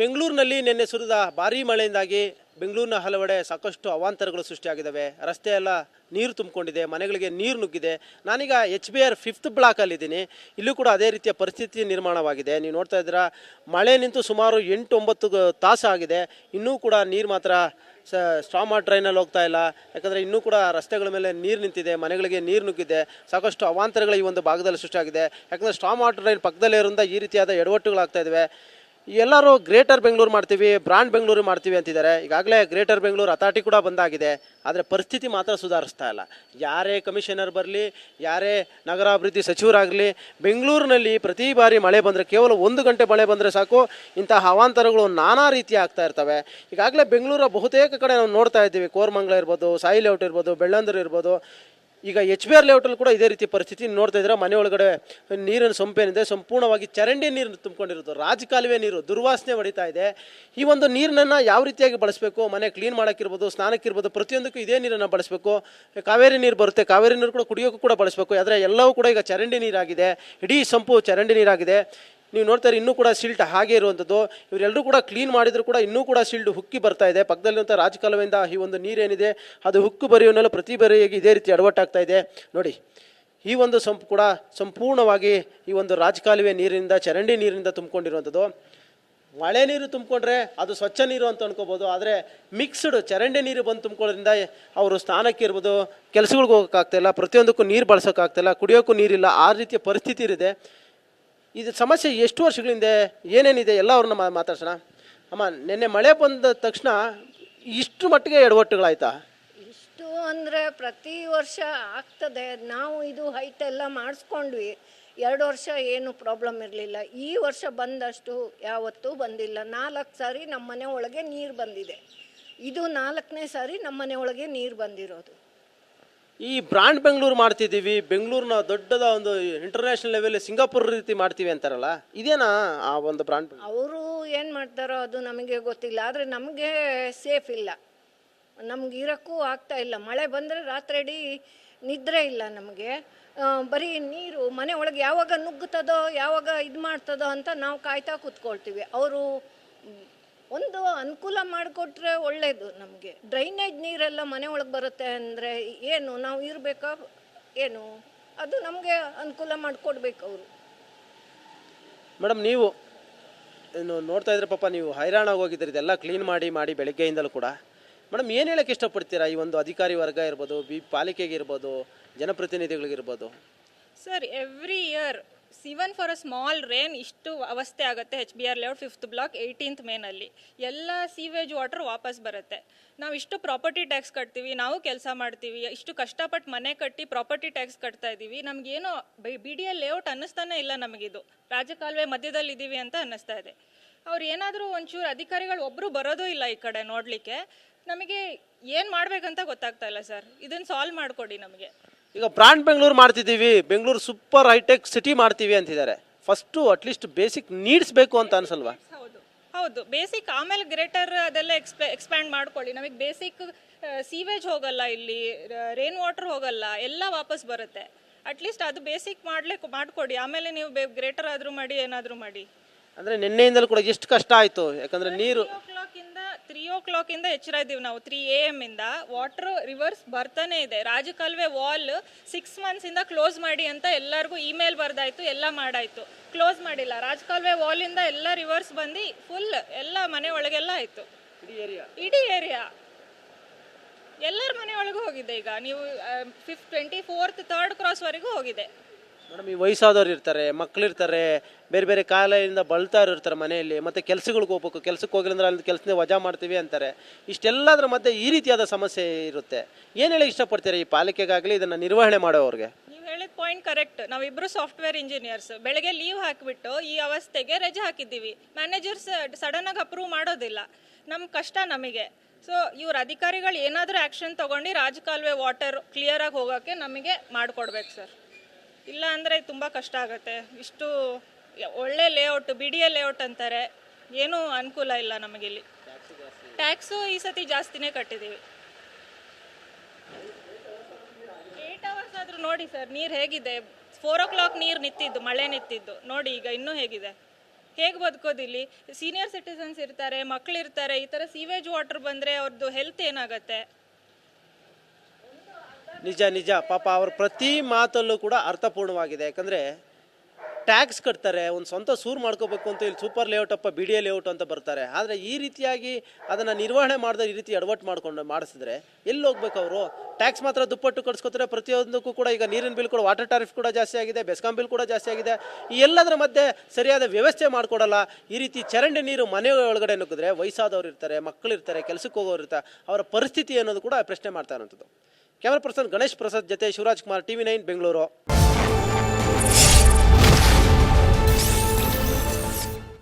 ಬೆಂಗಳೂರಿನಲ್ಲಿ ನಿನ್ನೆ ಸುರಿದ ಭಾರೀ ಮಳೆಯಿಂದಾಗಿ ಬೆಂಗಳೂರಿನ ಹಲವೆಡೆ ಸಾಕಷ್ಟು ಅವಾಂತರಗಳು ಸೃಷ್ಟಿಯಾಗಿದ್ದಾವೆ. ರಸ್ತೆ ಎಲ್ಲ ನೀರು ತುಂಬಿಕೊಂಡಿದೆ, ಮನೆಗಳಿಗೆ ನೀರು ನುಗ್ಗಿದೆ. ನಾನೀಗ ಎಚ್ ಬಿ ಆರ್ ಫಿಫ್ತ್ ಬ್ಲಾಕಲ್ಲಿದ್ದೀನಿ ಇಲ್ಲೂ ಕೂಡ ಅದೇ ರೀತಿಯ ಪರಿಸ್ಥಿತಿ ನಿರ್ಮಾಣವಾಗಿದೆ. ನೀವು ನೋಡ್ತಾ ಇದ್ದೀರಾ, ಮಳೆ ನಿಂತು ಸುಮಾರು ಎಂಟು ಒಂಬತ್ತು ತಾಸು ಆಗಿದೆ. ಇನ್ನೂ ಕೂಡ ನೀರು ಮಾತ್ರ ಸ ಸ್ಟ್ರಾಮಾ ಟ್ರೈನಲ್ಲಿ ಹೋಗ್ತಾ ಇಲ್ಲ. ಯಾಕಂದರೆ ಇನ್ನೂ ಕೂಡ ರಸ್ತೆಗಳ ಮೇಲೆ ನೀರು ನಿಂತಿದೆ, ಮನೆಗಳಿಗೆ ನೀರು ನುಗ್ಗಿದೆ. ಸಾಕಷ್ಟು ಅವಾಂತರಗಳು ಈ ಒಂದು ಭಾಗದಲ್ಲಿ ಸೃಷ್ಟಿಯಾಗಿದೆ. ಯಾಕಂದರೆ ಸ್ಟ್ರಾಮಾ ಟ್ರೈನ್ ಪಕ್ಕದಲ್ಲೇ ಇರೋದ್ರಿಂದ ಈ ರೀತಿಯಾದ ಎಡವಟ್ಟುಗಳಾಗ್ತಾ ಇದ್ದಾವೆ. ಎಲ್ಲರೂ ಗ್ರೇಟರ್ ಬೆಂಗಳೂರು ಮಾಡ್ತೀವಿ ಬ್ರಾಂಡ್ ಬೆಂಗಳೂರು ಮಾಡ್ತೀವಿ ಅಂತಿದ್ದಾರೆ. ಈಗಾಗಲೇ ಗ್ರೇಟರ್ ಬೆಂಗಳೂರು ಅಥಾರಿಟಿ ಕೂಡ ಬಂದಾಗಿದೆ. ಆದರೆ ಪರಿಸ್ಥಿತಿ ಮಾತ್ರ ಸುಧಾರಿಸ್ತಾ ಇಲ್ಲ. ಯಾರೇ ಕಮಿಷನರ್ ಬರಲಿ, ಯಾರೇ ನಗರಾಭಿವೃದ್ಧಿ ಸಚಿವರಾಗಲಿ, ಬೆಂಗಳೂರಿನಲ್ಲಿ ಪ್ರತಿ ಬಾರಿ ಮಳೆ ಬಂದರೆ, ಕೇವಲ ಒಂದು ಗಂಟೆ ಮಳೆ ಬಂದರೆ ಸಾಕು ಇಂತಹ ಅವಾಂತರಗಳು ನಾನಾ ರೀತಿ ಆಗ್ತಾ ಇರ್ತವೆ. ಈಗಾಗಲೇ ಬೆಂಗಳೂರ ಬಹುತೇಕ ಕಡೆ ನಾವು ನೋಡ್ತಾ ಇದ್ದೀವಿ. ಕೋರ್ಮಂಗ್ಲ ಇರ್ಬೋದು, ಸಾಯಿ ಲೇಔಟ್ ಇರ್ಬೋದು, ಬೆಳ್ಳಂದೂರು ಇರ್ಬೋದು. ಈಗ ಎಚ್ ಬಿ ಆರ್ ಲೇಔಟಲ್ಲಿ ಕೂಡ ಇದೇ ರೀತಿ ಪರಿಸ್ಥಿತಿ. ನೋಡ್ತಾ ಇದ್ರೆ ಮನೆ ಒಳಗಡೆ ನೀರಿನ ಸೊಂಪೇನಿದೆ ಸಂಪೂರ್ಣವಾಗಿ ಚರಂಡಿ ನೀರನ್ನು ತುಂಬಿಕೊಂಡಿರೋದು. ರಾಜಕಾಲುವೆ ನೀರು, ದುರ್ವಾಸನೆ ಹೊಡಿತಾ ಇದೆ. ಈ ಒಂದು ನೀರನ್ನು ಯಾವ ರೀತಿಯಾಗಿ ಬಳಸಬೇಕು? ಮನೆ ಕ್ಲೀನ್ ಮಾಡೋಕ್ಕಿರ್ಬೋದು, ಸ್ನಾನಕ್ಕಿರ್ಬೋದು, ಪ್ರತಿಯೊಂದಕ್ಕೂ ಇದೇ ನೀರನ್ನು ಬಳಸಬೇಕು. ಕಾವೇರಿ ನೀರು ಬರುತ್ತೆ, ಕಾವೇರಿ ನೀರು ಕೂಡ ಕುಡಿಯೋಕ್ಕೂ ಕೂಡ ಬಳಸಬೇಕು. ಆದರೆ ಎಲ್ಲವೂ ಕೂಡ ಈಗ ಚರಂಡಿ ನೀರಾಗಿದೆ. ಇಡೀ ಸಂಪು ಚರಂಡಿ ನೀರಾಗಿದೆ. ನೀವು ನೋಡ್ತಾರೆ ಇನ್ನೂ ಕೂಡ ಶಿಲ್ಟ್ ಹಾಗೆ ಇರುವಂಥದ್ದು. ಇವರೆಲ್ಲರೂ ಕೂಡ ಕ್ಲೀನ್ ಮಾಡಿದರೂ ಕೂಡ ಇನ್ನೂ ಕೂಡ ಶಿಲ್ಡ್ ಹುಕ್ಕಿ ಬರ್ತಾ ಇದೆ. ಪಕ್ಕದಲ್ಲಿರುವಂಥ ರಾಜಕಾಲುವೆಯಿಂದ ಈ ಒಂದು ನೀರೇನಿದೆ, ಅದು ಹುಕ್ಕು ಬರೆಯುವನ್ನೆಲ್ಲ ಪ್ರತಿ ಬರೆಯಾಗಿ ಇದೇ ರೀತಿ ಅಡವಟ್ಟಾಗ್ತಾ ಇದೆ. ನೋಡಿ, ಈ ಒಂದು ಸಂಪ್ ಕೂಡ ಸಂಪೂರ್ಣವಾಗಿ ಈ ಒಂದು ರಾಜಕಾಲುವೆ ನೀರಿನಿಂದ, ಚರಂಡಿ ನೀರಿನಿಂದ ತುಂಬಿಕೊಂಡಿರುವಂಥದ್ದು. ಮಳೆ ನೀರು ತುಂಬಿಕೊಂಡ್ರೆ ಅದು ಸ್ವಚ್ಛ ನೀರು ಅಂತ ಅನ್ಕೋಬೋದು. ಆದರೆ ಮಿಕ್ಸ್ಡ್ ಚರಂಡಿ ನೀರು ಬಂದು ತುಂಬಿಕೊಳ್ಳೋದ್ರಿಂದ ಅವರು ಸ್ನಾನಕ್ಕೆ ಇರ್ಬೋದು, ಕೆಲಸಗಳಿಗೆ ಹೋಗೋಕ್ಕಾಗ್ತಾಯಿಲ್ಲ ಪ್ರತಿಯೊಂದಕ್ಕೂ ನೀರು ಬಳಸೋಕ್ಕಾಗ್ತಾಯಿಲ್ಲ ಕುಡಿಯೋಕ್ಕೂ ನೀರಿಲ್ಲ, ಆ ರೀತಿಯ ಪರಿಸ್ಥಿತಿ ಇದೆ. ಇದು ಸಮಸ್ಯೆ ಎಷ್ಟು ವರ್ಷಗಳಿಂದ ಏನೇನಿದೆ ಎಲ್ಲ ಅವ್ರನ್ನ ಮಾತಾಡ್ಸೋಣ. ಅಮ್ಮ, ನಿನ್ನೆ ಮಳೆ ಬಂದ ತಕ್ಷಣ ಇಷ್ಟು ಮಟ್ಟಿಗೆ ಎಡವಟ್ಟುಗಳಾಯ್ತಾ? ಇಷ್ಟು ಅಂದರೆ ಪ್ರತಿ ವರ್ಷ ಆಗ್ತದೆ. ನಾವು ಇದು ಹೈಟ್ ಎಲ್ಲ ಮಾಡಿಸ್ಕೊಂಡ್ವಿ. ಎರಡು ವರ್ಷ ಏನು ಪ್ರಾಬ್ಲಮ್ ಇರಲಿಲ್ಲ. ಈ ವರ್ಷ ಬಂದಷ್ಟು ಯಾವತ್ತೂ ಬಂದಿಲ್ಲ. ನಾಲ್ಕು ಸಾರಿ ನಮ್ಮ ಮನೆ ಒಳಗೆ ನೀರು ಬಂದಿದೆ. ಇದು ನಾಲ್ಕನೇ ಸಾರಿ ನಮ್ಮ ಮನೆ ಒಳಗೆ ನೀರು ಬಂದಿರೋದು. ಈ ಬ್ರಾಂಡ್ ಬೆಂಗಳೂರು ಮಾಡ್ತಿದ್ದೀವಿ, ಬೆಂಗಳೂರಿನ ದೊಡ್ಡದ ಒಂದು ಇಂಟರ್ನ್ಯಾಷನಲ್ ಲೆವೆಲ್ ಸಿಂಗಾಪುರ್ ರೀತಿ ಮಾಡ್ತೀವಿ ಅಂತಾರಲ್ಲ, ಇದೇನಾ ಆ ಒಂದು ಬ್ರಾಂಡ್ ಅವರು ಏನು ಮಾಡ್ತಾರೋ ಅದು ನಮಗೆ ಗೊತ್ತಿಲ್ಲ, ಆದರೆ ನಮಗೆ ಸೇಫ್ ಇಲ್ಲ. ನಮ್ಗೆ ಇರೋಕ್ಕೂ ಆಗ್ತಾ ಇಲ್ಲ. ಮಳೆ ಬಂದರೆ ರಾತ್ರಿ ಅಡಿ ನಿದ್ರೆ ಇಲ್ಲ ನಮಗೆ. ಬರೀ ನೀರು, ಮನೆ ಒಳಗೆ ಯಾವಾಗ ನುಗ್ಗುತ್ತದೋ, ಯಾವಾಗ ಇದು ಮಾಡ್ತದೋ ಅಂತ ನಾವು ಕಾಯ್ತಾ ಕೂತ್ಕೊಳ್ತೀವಿ. ಅವರು ಒಂದು ಅನುಕೂಲ ಮಾಡಿಕೊಟ್ರೆ ಒಳ್ಳೆಯದು ನಮಗೆ. ಡ್ರೈನೇಜ್ ನೀರೆಲ್ಲ ಮನೆ ಒಳಗೆ ಬರುತ್ತೆ ಅಂದರೆ ಏನು ನಾವು ಇರಬೇಕಾ? ಏನು? ಅದು ನಮಗೆ ಅನುಕೂಲ ಮಾಡಿಕೊಡ್ಬೇಕು ಅವರು. ಮೇಡಮ್ ನೀವು ಏನು ನೋಡ್ತಾ ಇದ್ರೆ ಪಾಪ ನೀವು ಹೈರಾಣ ಹೋಗಿದ್ದೀರಿ ಇದೆಲ್ಲ ಕ್ಲೀನ್ ಮಾಡಿ ಮಾಡಿ ಬೆಳಗ್ಗೆಯಿಂದಲೂ ಕೂಡ. ಮೇಡಮ್ ಏನು ಹೇಳಕ್ಕೆ ಇಷ್ಟಪಡ್ತೀರಾ? ಈ ಒಂದು ಅಧಿಕಾರಿ ವರ್ಗ ಇರ್ಬೋದು ಬಿ ಪಾಲಿಕೆಗೆ ಇರ್ಬೋದು ಜನಪ್ರತಿನಿಧಿಗಳಿಗಿರ್ಬೋದು? Sir every year even for a small rain ಇಷ್ಟು ಅವಸ್ಥೆ ಆಗುತ್ತೆ H B R layout fifth block eighteenth ಮೇನಲ್ಲಿ ಎಲ್ಲ ಸೀವೇಜ್ ವಾಟರ್ ವಾಪಸ್ ಬರುತ್ತೆ. ನಾವು ಇಷ್ಟು ಪ್ರಾಪರ್ಟಿ ಟ್ಯಾಕ್ಸ್ ಕಟ್ತೀವಿ, ನಾವು ಕೆಲಸ ಮಾಡ್ತೀವಿ, ಇಷ್ಟು ಕಷ್ಟಪಟ್ಟು ಮನೆ ಕಟ್ಟಿ ಪ್ರಾಪರ್ಟಿ ಟ್ಯಾಕ್ಸ್ ಕಟ್ತಾ ಇದ್ದೀವಿ ನಮಗೇನೋ ಬಿ ಡಿ ಎಲ್ ಲೇಔಟ್ ಅನ್ನಿಸ್ತಾನೆ ಇಲ್ಲ ನಮಗಿದು. ರಾಜಕಾಲುವೆ ಮಧ್ಯದಲ್ಲಿ ಇದ್ದೀವಿ ಅಂತ ಅನ್ನಿಸ್ತಾ ಇದೆ. ಅವ್ರು ಏನಾದರೂ ಒಂಚೂರು ಅಧಿಕಾರಿಗಳು ಒಬ್ಬರು ಬರೋದೂ ಇಲ್ಲ ಈ ಕಡೆ ನೋಡಲಿಕ್ಕೆ. ನಮಗೆ ಏನು ಮಾಡಬೇಕಂತ ಗೊತ್ತಾಗ್ತಾ ಇಲ್ಲ ಸರ್. ಇದನ್ನು ಸಾಲ್ವ್ ಮಾಡಿಕೊಡಿ ನಮಗೆ. ಈಗ ಬ್ರಾಂಡ್ ಬೆಂಗಳೂರು ಮಾಡ್ತಿದ್ದೀವಿ ಬೆಂಗಳೂರು ಸೂಪರ್ ಹೈಟೆಕ್ ಸಿಟಿ ಮಾಡ್ತೀವಿ ಅಂತಿದ್ದಾರೆ. ಫಸ್ಟು ಅಟ್ಲೀಸ್ಟ್ ಬೇಸಿಕ್ ನೀಡ್ಸ್ ಬೇಕು ಅಂತ ಅನ್ಸಲ್ವಾ? ಹೌದು ಹೌದು. ಬೇಸಿಕ್ ಆಮೇಲೆ ಗ್ರೇಟರ್ ಅದೆಲ್ಲ ಎಕ್ಸ್ಪೆ ಎಕ್ಸ್ಪ್ಯಾಂಡ್ ಮಾಡ್ಕೊಳ್ಳಿ. ನಮಗೆ ಬೇಸಿಕ್ ಸೀವೇಜ್ ಹೋಗಲ್ಲ ಇಲ್ಲಿ ರೇನ್ ವಾಟರ್ ಹೋಗಲ್ಲ ಎಲ್ಲ ವಾಪಸ್ ಬರುತ್ತೆ. ಅಟ್ಲೀಸ್ಟ್ ಅದು ಬೇಸಿಕ್ ಮಾಡಲೇ ಮಾಡ್ಕೊಡಿ. ಆಮೇಲೆ ನೀವು ಗ್ರೇಟರ್ ಆದರೂ ಮಾಡಿ ಏನಾದರೂ ಮಾಡಿ. ಅಂದರೆ ನಿನ್ನೆಯಿಂದಲೂ ಕೂಡ ಎಷ್ಟು ಕಷ್ಟ ಆಯಿತು. ಯಾಕಂದರೆ ನೀರು ತ್ರೀ ಓ ಕ್ಲಾಕಿಂದ ಇಂದ ಎಚ್ಚರ ಇದ್ದೀವಿ ನಾವು ತ್ರೀ ಎ ಎಂ ಇಂದ. ವಾಟರ್ ರಿವರ್ಸ್ ಬರ್ತಾನೆ ಇದೆ. ರಾಜಕಾಲುವೆ ವಾಲ್ ಸಿಕ್ಸ್ ಮಂತ್ಸಿಂದ ಕ್ಲೋಸ್ ಮಾಡಿ ಅಂತ ಎಲ್ಲರಿಗೂ ಇಮೇಲ್ ಬರ್ದಾಯ್ತು ಎಲ್ಲ ಮಾಡಾಯ್ತು. ಕ್ಲೋಸ್ ಮಾಡಿಲ್ಲ. ರಾಜಕಾಲುವೆ ವಾಲಿಂದ ಎಲ್ಲ ರಿವರ್ಸ್ ಬಂದು ಫುಲ್ ಎಲ್ಲ ಮನೆ ಒಳಗೆಲ್ಲ ಆಯ್ತು. ಇಡೀ ಏರಿಯಾ ಎಲ್ಲರ ಮನೆ ಒಳಗೂ ಹೋಗಿದೆ ಈಗ. ನೀವು ಫಿಫ್ತ್ ಟ್ವೆಂಟಿ ಫೋರ್ತ್ ತರ್ಡ್ ಕ್ರಾಸ್ವರೆಗೂ ಹೋಗಿದೆ. ಮೇಡಮ್, ಈ ವಯಸ್ಸಾದವ್ರು ಇರ್ತಾರೆ ಮಕ್ಕಳಿರ್ತಾರೆ ಬೇರೆ ಬೇರೆ ಕಾಯಿಲೆಯಿಂದ ಬಳ್ತಾರು ಇರ್ತಾರೆ ಮನೆಯಲ್ಲಿ, ಮತ್ತೆ ಕೆಲಸಗಳಿಗೆ ಹೋಗ್ಬೇಕು, ಕೆಲ್ಸಕ್ಕೆ ಹೋಗಿಲ್ಲ ಅಂದ್ರೆ ಅಲ್ಲಿ ಕೆಲಸನೇ ವಜಾ ಮಾಡ್ತೀವಿ ಅಂತಾರೆ. ಇಷ್ಟೆಲ್ಲದರ ಮಧ್ಯೆ ಈ ರೀತಿಯಾದ ಸಮಸ್ಯೆ ಇರುತ್ತೆ. ಏನು ಹೇಳಿ ಇಷ್ಟಪಡ್ತೀರಾ ಈ ಪಾಲಿಕೆಗಾಗಲಿ ಇದನ್ನು ನಿರ್ವಹಣೆ ಮಾಡೋವ್ರಿಗೆ? ನೀವು ಹೇಳಿದ ಪಾಯಿಂಟ್ ಕರೆಕ್ಟ್ ನಾವಿಬ್ರು ಸಾಫ್ಟ್ವೇರ್ ಇಂಜಿನಿಯರ್ಸ್ ಬೆಳಗ್ಗೆ ಲೀವ್ ಹಾಕಿಬಿಟ್ಟು ಈ ಅವಸ್ಥೆಗೆ ರಜೆ ಹಾಕಿದ್ದೀವಿ. ಮ್ಯಾನೇಜರ್ಸ್ ಸಡನ್ ಆಗಿ ಅಪ್ರೂವ್ ಮಾಡೋದಿಲ್ಲ. ನಮ್ಮ ಕಷ್ಟ ನಮಗೆ. ಸೊ ಇವ್ರ ಅಧಿಕಾರಿಗಳು ಏನಾದರೂ ಆ್ಯಕ್ಷನ್ ತಗೊಂಡು ರಾಜಕಾಲುವೆ ವಾಟರ್ ಕ್ಲಿಯರಾಗಿ ಹೋಗೋಕ್ಕೆ ನಮಗೆ ಮಾಡಿಕೊಡ್ಬೇಕು ಸರ್ ಇಲ್ಲ ಅಂದರೆ ತುಂಬ ಕಷ್ಟ ಆಗುತ್ತೆ. ಇಷ್ಟು ಒಳ್ಳೆ ಲೇಔಟ್ ಬಿಡಿಯ ಲೇಔಟ್ ಅಂತಾರೆ. ಏನೂ ಅನುಕೂಲ ಇಲ್ಲ ನಮಗಿಲ್ಲಿ ಟ್ಯಾಕ್ಸು ಈ ಸತಿ ಜಾಸ್ತಿನೇ ಕಟ್ಟಿದ್ದೀವಿ ಏಟ್ ಅವರ್ಸ್ ಆದರೂ ನೋಡಿ ಸರ್ ನೀರು ಹೇಗಿದೆ? ಫೋರ್ ಓ ಕ್ಲಾಕ್ ನೀರು ನಿಂತಿದ್ದು, ಮಳೆ ನಿಂತಿದ್ದು. ನೋಡಿ ಈಗ ಇನ್ನೂ ಹೇಗಿದೆ. ಹೇಗೆ ಬದುಕೋದಿಲ್ಲಿ ಸೀನಿಯರ್ ಸಿಟಿಸನ್ಸ್ ಇರ್ತಾರೆ ಮಕ್ಕಳಿರ್ತಾರೆ ಈ ಥರ ಸೀವೇಜ್ ವಾಟರ್ ಬಂದರೆ ಅವ್ರದ್ದು ಹೆಲ್ತ್ ಏನಾಗುತ್ತೆ? ನಿಜ ನಿಜ. ಪಾಪ ಅವ್ರ ಪ್ರತಿ ಮಾತಲ್ಲೂ ಕೂಡ ಅರ್ಥಪೂರ್ಣವಾಗಿದೆ. ಯಾಕಂದರೆ ಟ್ಯಾಕ್ಸ್ ಕಟ್ತಾರೆ, ಒಂದು ಸ್ವಂತ ಸೂರು ಮಾಡ್ಕೋಬೇಕು ಅಂತ ಇಲ್ಲಿ ಸೂಪರ್ ಲೇಔಟ್ ಅಪ್ಪ ಬಿ ಡಿ ಎ ಲೇಔಟ್ ಅಂತ ಬರ್ತಾರೆ. ಆದರೆ ಈ ರೀತಿಯಾಗಿ ಅದನ್ನು ನಿರ್ವಹಣೆ ಮಾಡಿದ್ರೆ ಈ ರೀತಿ ಎಡವಟ್ಟು ಮಾಡ್ಕೊಂಡು ಮಾಡಿಸಿದ್ರೆ ಎಲ್ಲಿ ಹೋಗ್ಬೇಕು ಅವರು? ಟ್ಯಾಕ್ಸ್ ಮಾತ್ರ ದುಪ್ಪಟ್ಟು ಕಟ್ಸ್ಕೊತಾರೆ, ಪ್ರತಿಯೊಂದಕ್ಕೂ ಕೂಡ ಈಗ ನೀರಿನ ಬಿಲ್ ಕೂಡ ವಾಟರ್ ಟ್ಯಾರಿಫ್ ಕೂಡ ಜಾಸ್ತಿ ಆಗಿದೆ ಬೆಸ್ಕಾಂ ಬಿಲ್ ಕೂಡ ಜಾಸ್ತಿ ಆಗಿದೆ. ಈ ಎಲ್ಲದರ ಮಧ್ಯೆ ಸರಿಯಾದ ವ್ಯವಸ್ಥೆ ಮಾಡಿಕೊಡಲ್ಲ. ಈ ರೀತಿ ಚರಂಡಿ ನೀರು ಮನೆ ಒಳಗಡೆ ನುಗ್ಗಿದ್ರೆ ವಯಸ್ಸಾದವ್ರು ಇರ್ತಾರೆ ಮಕ್ಕಳು ಇರ್ತಾರೆ, ಕೆಲಸಕ್ಕೆ ಹೋಗೋರು ಇರ್ತಾರೆ, ಅವರ ಪರಿಸ್ಥಿತಿ ಅನ್ನೋದು ಕೂಡ ಪ್ರಶ್ನೆ ಮಾಡ್ತಾ ಇರೋಂಥದ್ದು. ಕ್ಯಾಮರಾ ಪರ್ಸನ್ ಗಣೇಶ್ ಪ್ರಸಾದ್ ಜೊತೆ ಶಿವರಾಜ್ ಕುಮಾರ್ ಟಿವಿ ನೈನ್ ಬೆಂಗಳೂರು